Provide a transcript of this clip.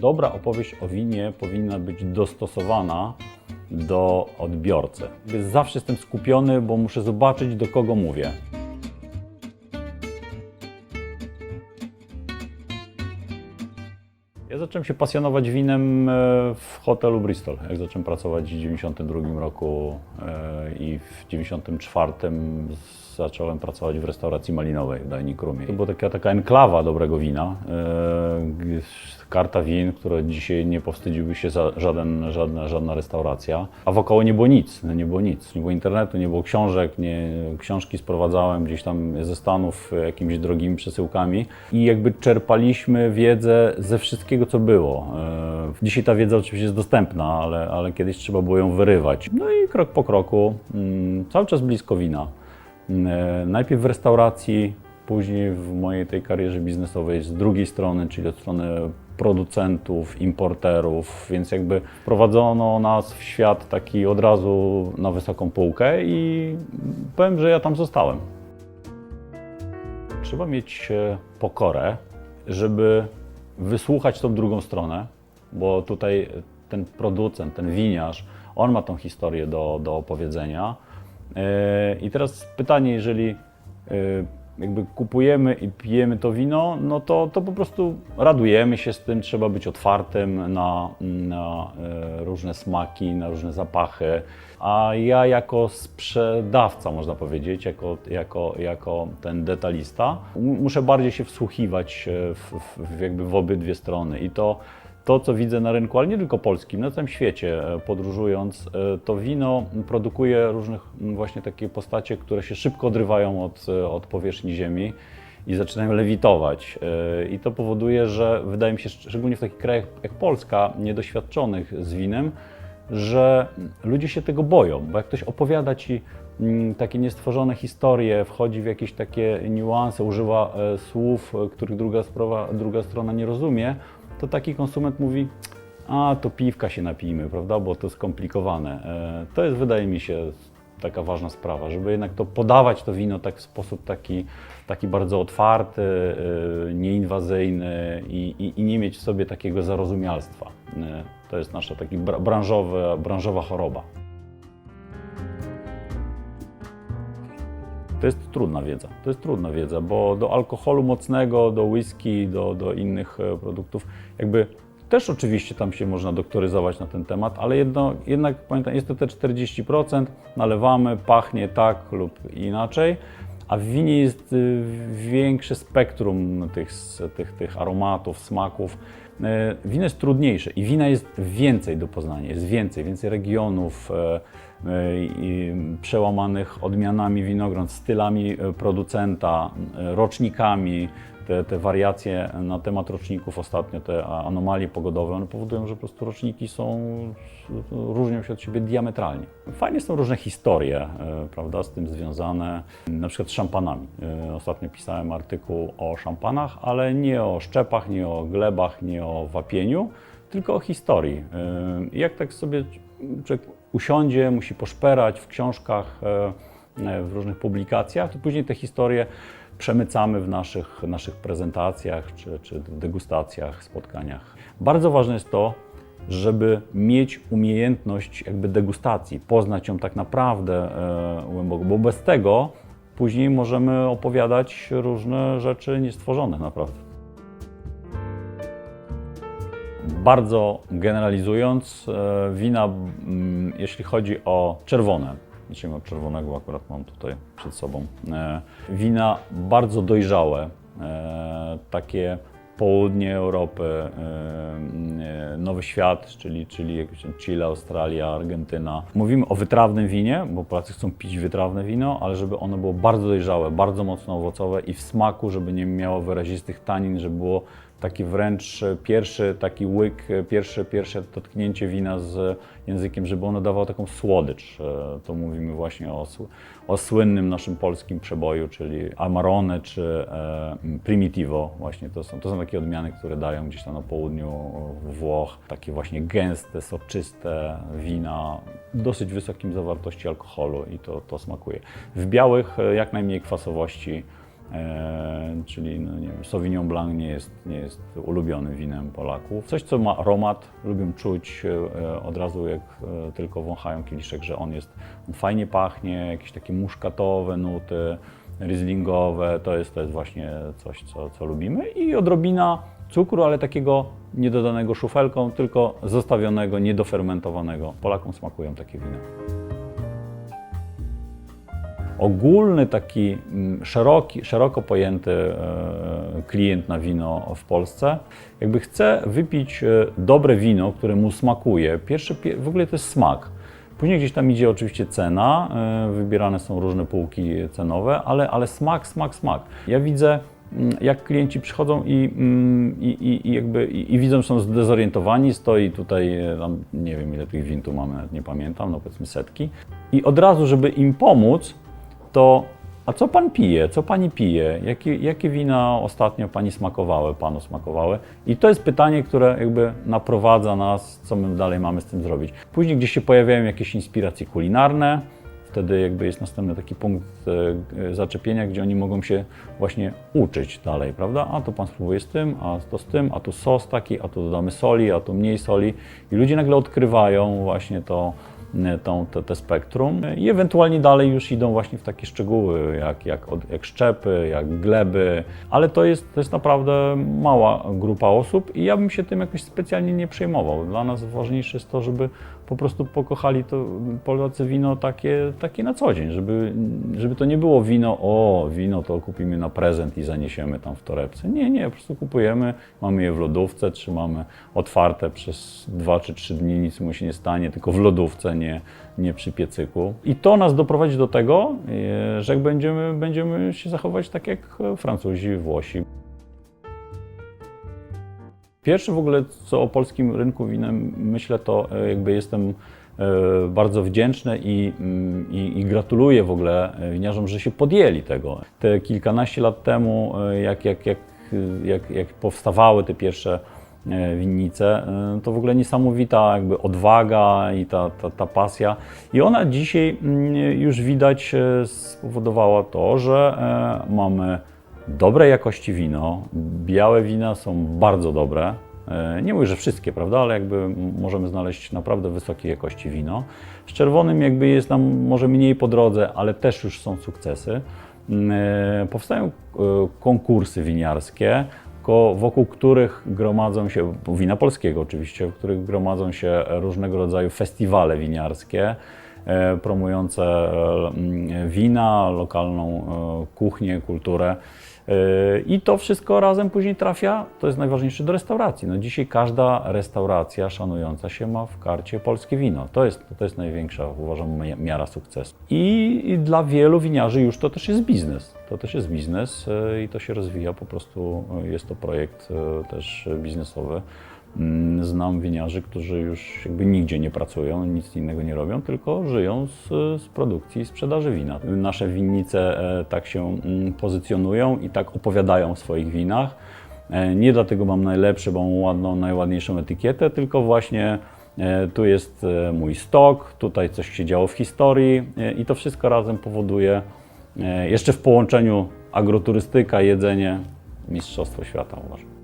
Dobra opowieść o winie powinna być dostosowana do odbiorcy. Zawsze jestem skupiony, bo muszę zobaczyć, do kogo mówię. Ja zacząłem się pasjonować winem e, w hotelu Bristol, jak zacząłem pracować w 1992 roku e, i w 1994 zacząłem pracować w restauracji malinowej w Dining Roomie. To była taka, taka enklawa dobrego wina, e, karta win, które dzisiaj nie powstydziłby się za żaden, żadna, żadna restauracja, a wokoło nie było nic, nie było nic, nie było internetu, nie było książek, nie, książki sprowadzałem gdzieś tam ze Stanów jakimiś drogimi przesyłkami i jakby czerpaliśmy wiedzę ze wszystkiego, co było. E, Dzisiaj ta wiedza oczywiście jest dostępna, ale, ale kiedyś trzeba było ją wyrywać. No i krok po kroku, mm, cały czas blisko wina. E, Najpierw w restauracji, później w mojej tej karierze biznesowej z drugiej strony, czyli od strony producentów, importerów, więc jakby prowadzono nas w świat taki od razu na wysoką półkę i powiem, że ja tam zostałem. Trzeba mieć e, pokorę, żeby wysłuchać tą drugą stronę, bo tutaj ten producent, ten winiarz, on ma tą historię do, do opowiedzenia. E, I teraz pytanie, jeżeli e, jakby kupujemy i pijemy to wino, no to, to po prostu radujemy się z tym, trzeba być otwartym na, na e, różne smaki, na różne zapachy. A ja jako sprzedawca, można powiedzieć, jako, jako, jako ten detalista, mu- muszę bardziej się wsłuchiwać w, w, w jakby w obydwie strony. I to, to, co widzę na rynku, ale nie tylko polskim, na całym świecie e, podróżując, e, to wino produkuje różnych właśnie takie postacie, które się szybko odrywają od, e, od powierzchni ziemi i zaczynają lewitować. I to powoduje, że wydaje mi się, szczególnie w takich krajach jak Polska, niedoświadczonych z winem, że ludzie się tego boją, bo jak ktoś opowiada ci takie niestworzone historie, wchodzi w jakieś takie niuanse, używa słów, których druga, sprawa, druga strona nie rozumie, to taki konsument mówi, a to piwka się napijmy, prawda, bo to skomplikowane. E, To jest, wydaje mi się, taka ważna sprawa, żeby jednak to podawać to wino tak w sposób taki, taki bardzo otwarty, e, nieinwazyjny i, i, i nie mieć w sobie takiego zarozumialstwa. E, To jest nasza taka bra- branżowa, branżowa choroba. To jest trudna wiedza. To jest trudna wiedza, bo do alkoholu mocnego, do whisky, do, do innych e, produktów, jakby też oczywiście tam się można doktoryzować na ten temat, ale jedno, jednak pamiętam, jest to te 40%, nalewamy, pachnie tak lub inaczej, a w winie jest y, większe spektrum tych, tych, tych aromatów, smaków. E, Wino jest trudniejsze i wina jest więcej do poznania, jest więcej, więcej regionów, e, e, przełamanych odmianami winogron, stylami producenta, rocznikami. Te, te wariacje na temat roczników ostatnio, te anomalie pogodowe, one powodują, że po prostu roczniki są, różnią się od siebie diametralnie. Fajnie są różne historie, e, prawda, z tym związane, na przykład z szampanami. E, Ostatnio pisałem artykuł o szampanach, ale nie o szczepach, nie o glebach, nie o wapieniu, tylko o historii. E, Jak tak sobie człowiek usiądzie, musi poszperać w książkach, w różnych publikacjach, to później te historie przemycamy w naszych, naszych prezentacjach czy, czy degustacjach, spotkaniach. Bardzo ważne jest to, żeby mieć umiejętność jakby degustacji, poznać ją tak naprawdę e, głęboko, bo bez tego później możemy opowiadać różne rzeczy niestworzone naprawdę. Bardzo generalizując, e, wina, mm, jeśli chodzi o czerwone, zacznijmy od czerwonego, akurat mam tutaj przed sobą, e, wina bardzo dojrzałe, e, takie południe Europy, e, Nowy Świat, czyli, czyli Chile, Australia, Argentyna. Mówimy o wytrawnym winie, bo Polacy chcą pić wytrawne wino, ale żeby ono było bardzo dojrzałe, bardzo mocno owocowe i w smaku, żeby nie miało wyrazistych tanin, żeby było taki wręcz pierwszy taki łyk, pierwsze, pierwsze dotknięcie wina z językiem, żeby ono dawało taką słodycz. E, To mówimy właśnie o, o słynnym naszym polskim przeboju, czyli Amarone czy e, Primitivo. Właśnie to są, to są takie odmiany, które dają gdzieś tam na południu Włoch takie właśnie gęste, soczyste wina, dosyć wysokim zawartości alkoholu i to, to smakuje. W białych e, jak najmniej kwasowości. E, czyli no, nie Sauvignon Blanc nie jest, nie jest ulubionym winem Polaków. Coś, co ma aromat, lubią czuć e, od razu, jak e, tylko wąchają kieliszek, że on jest, on fajnie pachnie, jakieś takie muszkatowe nuty, rieslingowe, to jest, to jest właśnie coś, co, co lubimy. I odrobina cukru, ale takiego nie dodanego szufelką, tylko zostawionego, niedofermentowanego. Polakom smakują takie wina ogólny, taki mm, szeroki, szeroko pojęty e, klient na wino w Polsce, jakby chce wypić e, dobre wino, które mu smakuje, pierwszy, pie- w ogóle to jest smak. Później gdzieś tam idzie oczywiście cena, e, wybierane są różne półki cenowe, ale, ale smak, smak, smak. Ja widzę, mm, jak klienci przychodzą i, mm, i, i, i jakby i, i widzą, że są zdezorientowani, stoi tutaj, tam, nie wiem ile tych win tu mamy, nie pamiętam, no powiedzmy setki. I od razu, żeby im pomóc, to a co pan pije? Co pani pije? Jakie, jakie wina ostatnio pani smakowały, panu smakowały? I to jest pytanie, które jakby naprowadza nas, co my dalej mamy z tym zrobić. Później gdzieś się pojawiają jakieś inspiracje kulinarne, wtedy jakby jest następny taki punkt e, e, zaczepienia, gdzie oni mogą się właśnie uczyć dalej, prawda? A to pan spróbuje z tym, a to z tym, a tu sos taki, a tu dodamy soli, a tu mniej soli. I ludzie nagle odkrywają właśnie to, tą, te, te spektrum i ewentualnie dalej już idą właśnie w takie szczegóły, jak, jak, jak szczepy, jak gleby, ale to jest, to jest naprawdę mała grupa osób i ja bym się tym jakoś specjalnie nie przejmował. Dla nas ważniejsze jest to, żeby po prostu pokochali to Polacy wino takie, takie na co dzień, żeby, żeby to nie było wino, o, wino to kupimy na prezent i zaniesiemy tam w torebce. Nie, nie, po prostu kupujemy, mamy je w lodówce, trzymamy otwarte przez dwa czy trzy dni, nic mu się nie stanie, tylko w lodówce, nie, nie przy piecyku. I to nas doprowadzi do tego, e, że będziemy, będziemy się zachować tak jak Francuzi, Włosi. Pierwsze w ogóle, co o polskim rynku winem myślę, to e, jakby jestem e, bardzo wdzięczny i, mm, i, i gratuluję w ogóle winiarzom, że się podjęli tego. Te kilkanaście lat temu, e, jak, jak, jak, jak, jak powstawały te pierwsze e, winnice, e, to w ogóle niesamowita jakby odwaga i ta, ta, ta pasja. I ona dzisiaj mm, już widać e, spowodowała to, że e, mamy dobrej jakości wino. Białe wina są bardzo dobre. E, Nie mówię, że wszystkie, prawda, ale jakby możemy znaleźć naprawdę wysokiej jakości wino. Z czerwonym jakby jest nam może mniej po drodze, ale też już są sukcesy. Mm, e, Powstają e, konkursy winiarskie, wokół których gromadzą się, wina polskiego oczywiście, w których gromadzą się różnego rodzaju festiwale winiarskie promujące wina, lokalną kuchnię, kulturę. I to wszystko razem później trafia, to jest najważniejsze, do restauracji. No dzisiaj każda restauracja szanująca się ma w karcie polskie wino. To jest, to jest największa, uważam, mi- miara sukcesu. I, I dla wielu winiarzy już to też jest biznes. To też jest biznes e, i to się rozwija, po prostu e, jest to projekt e, też biznesowy. Mm, Znam winiarzy, którzy już jakby nigdzie nie pracują, nic innego nie robią, tylko żyją z, z produkcji i sprzedaży wina. Nasze winnice e, tak się mm, pozycjonują i tak opowiadają o swoich winach. E, Nie dlatego mam najlepsze, bo mam ładną, najładniejszą etykietę, tylko właśnie e, tu jest mój stok, tutaj coś się działo w historii i to wszystko razem powoduje jeszcze w połączeniu agroturystyka, jedzenie, mistrzostwo świata uważam.